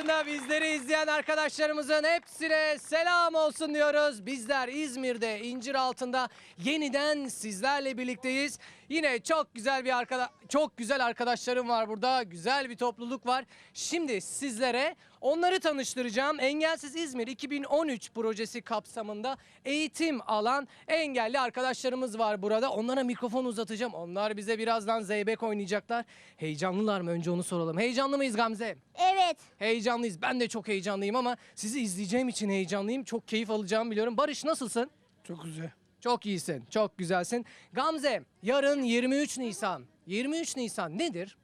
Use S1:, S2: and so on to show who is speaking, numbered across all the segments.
S1: başında bizleri izleyen arkadaşlarımızın hepsine selam olsun diyoruz. Bizler İzmir'de incir altında yeniden sizlerle birlikteyiz. Yine çok güzel bir arkada çok güzel arkadaşlarım var burada. Güzel bir topluluk var. Şimdi sizlere onları tanıştıracağım. Engelsiz İzmir 2013 projesi kapsamında eğitim alan engelli arkadaşlarımız var burada. Onlara mikrofon uzatacağım. Onlar bize birazdan zeybek oynayacaklar. Heyecanlılar mı? Önce onu soralım. Heyecanlı mıyız Gamze?
S2: Evet.
S1: Heyecanlıyız. Ben de çok heyecanlıyım ama sizi izleyeceğim için heyecanlıyım. Çok keyif alacağımı biliyorum. Barış nasılsın?
S3: Çok güzel.
S1: Çok iyisin. Çok güzelsin. Gamze yarın 23 Nisan. 23 Nisan nedir?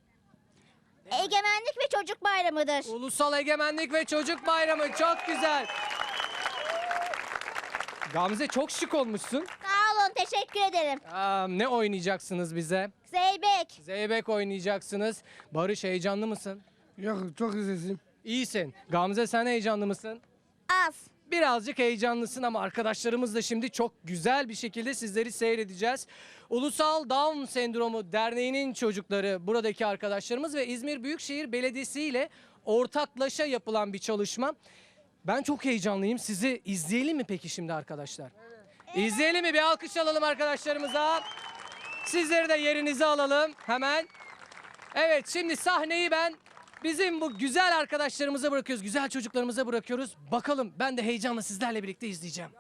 S2: Egemenlik ve Çocuk Bayramıdır.
S1: Ulusal Egemenlik ve Çocuk Bayramı. Çok güzel. Gamze çok şık olmuşsun.
S2: Sağ olun, teşekkür ederim.
S1: Aa, ne oynayacaksınız bize?
S2: Zeybek.
S1: Zeybek oynayacaksınız. Barış heyecanlı mısın?
S3: Yok çok güzelsin.
S1: İyisin. Gamze sen heyecanlı mısın?
S2: Az.
S1: Birazcık heyecanlısın ama arkadaşlarımızla şimdi çok güzel bir şekilde sizleri seyredeceğiz. Ulusal Down Sendromu Derneği'nin çocukları buradaki arkadaşlarımız ve İzmir Büyükşehir Belediyesi ile ortaklaşa yapılan bir çalışma. Ben çok heyecanlıyım. Sizi izleyelim mi peki şimdi arkadaşlar? İzleyelim mi? Bir alkış alalım arkadaşlarımıza. Sizleri de yerinize alalım hemen. Evet şimdi sahneyi ben bizim bu güzel arkadaşlarımıza bırakıyoruz. Güzel çocuklarımıza bırakıyoruz. Bakalım ben de heyecanla sizlerle birlikte izleyeceğim.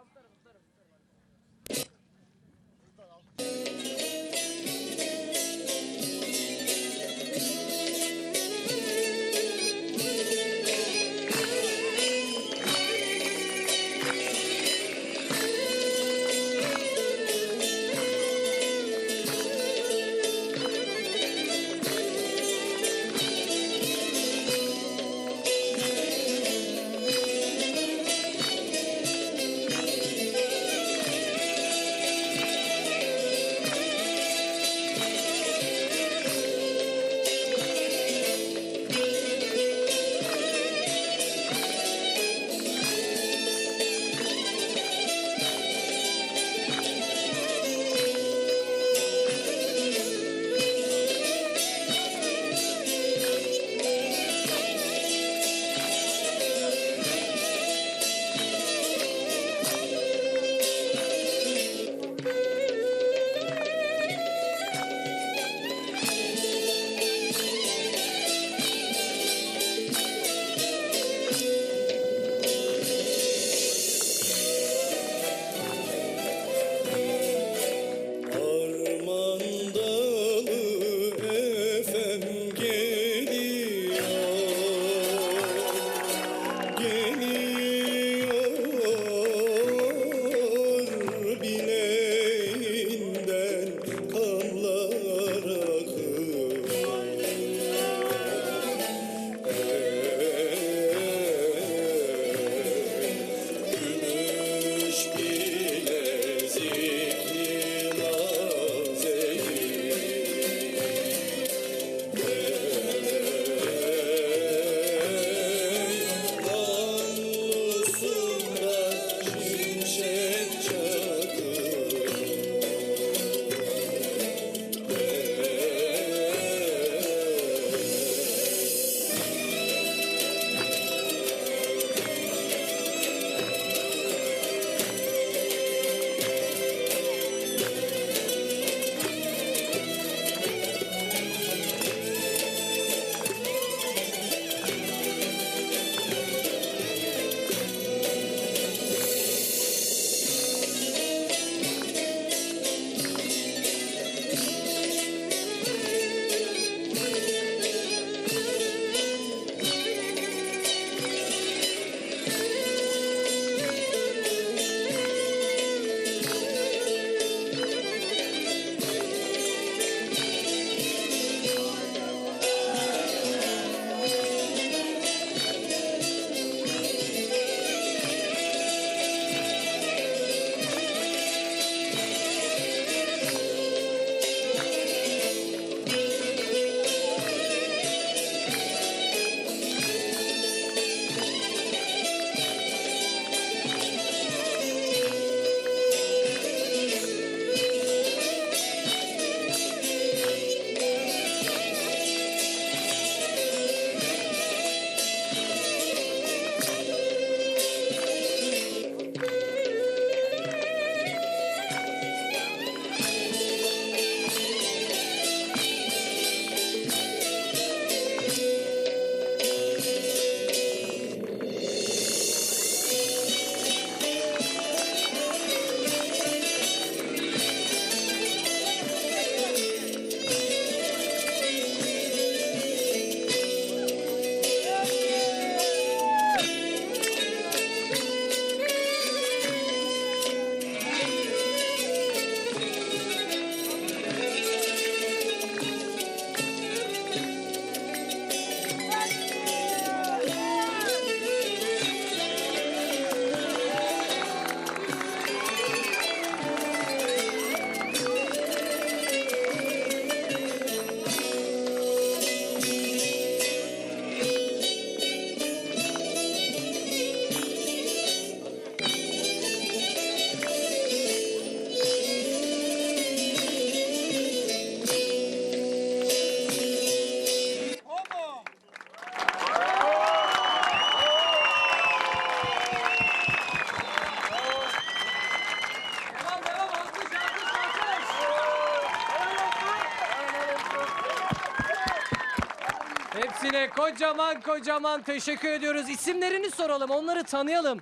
S1: Hepsine kocaman kocaman teşekkür ediyoruz. İsimlerini soralım, onları tanıyalım.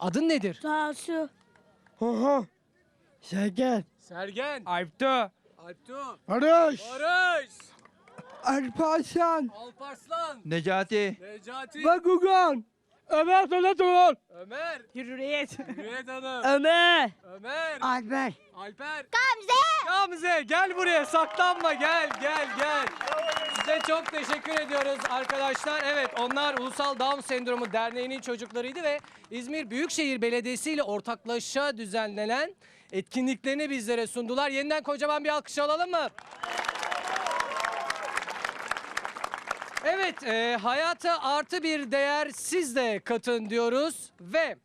S1: Adın nedir?
S4: Tansu.
S3: Aha. Şeker.
S1: Sergen.
S5: Alpto.
S1: Alptu.
S3: Barış.
S1: Barış.
S3: Alparslan.
S1: Alparslan.
S5: Necati.
S1: Necati.
S3: Bakugan. Ömer Sonatol.
S1: Ömer.
S4: Hürriyet.
S1: Hürriyet Hanım.
S4: Ömer.
S1: Ömer.
S3: Alper.
S1: Alper.
S2: Gamze.
S1: Gamze gel buraya saklanma gel gel gel. Size çok teşekkür ediyoruz arkadaşlar. Evet onlar Ulusal Down Sendromu Derneği'nin çocuklarıydı ve İzmir Büyükşehir Belediyesi ile ortaklaşa düzenlenen etkinliklerini bizlere sundular. Yeniden kocaman bir alkış alalım mı? Evet, e, hayata artı bir değer siz de katın diyoruz ve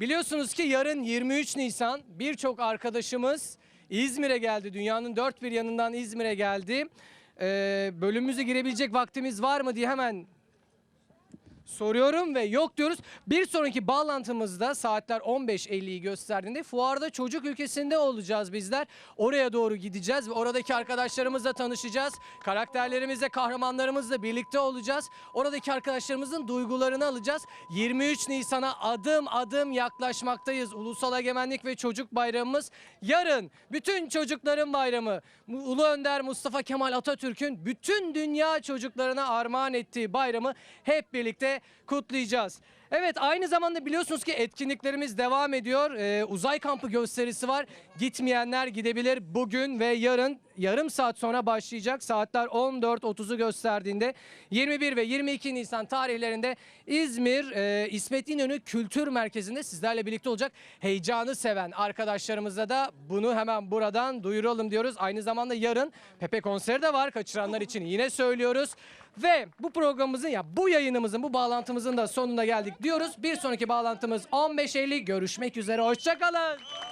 S1: biliyorsunuz ki yarın 23 Nisan birçok arkadaşımız İzmir'e geldi. Dünyanın dört bir yanından İzmir'e geldi. E, bölümümüze girebilecek vaktimiz var mı diye hemen soruyorum ve yok diyoruz. Bir sonraki bağlantımızda saatler 15.50'yi gösterdiğinde fuarda çocuk ülkesinde olacağız bizler. Oraya doğru gideceğiz ve oradaki arkadaşlarımızla tanışacağız. Karakterlerimizle, kahramanlarımızla birlikte olacağız. Oradaki arkadaşlarımızın duygularını alacağız. 23 Nisan'a adım adım yaklaşmaktayız. Ulusal Egemenlik ve Çocuk Bayramımız yarın. Bütün çocukların bayramı. Ulu Önder Mustafa Kemal Atatürk'ün bütün dünya çocuklarına armağan ettiği bayramı hep birlikte kutlayacağız. Evet aynı zamanda biliyorsunuz ki etkinliklerimiz devam ediyor. Ee, uzay kampı gösterisi var. Gitmeyenler gidebilir bugün ve yarın yarım saat sonra başlayacak. Saatler 14.30'u gösterdiğinde 21 ve 22 Nisan tarihlerinde İzmir e, İsmet İnönü Kültür Merkezi'nde sizlerle birlikte olacak. Heyecanı seven arkadaşlarımıza da bunu hemen buradan duyuralım diyoruz. Aynı zamanda yarın Pepe konseri de var kaçıranlar için yine söylüyoruz. Ve bu programımızın ya bu yayınımızın bu bağlantımızın da sonuna geldik diyoruz. Bir sonraki bağlantımız 15.50 görüşmek üzere hoşçakalın.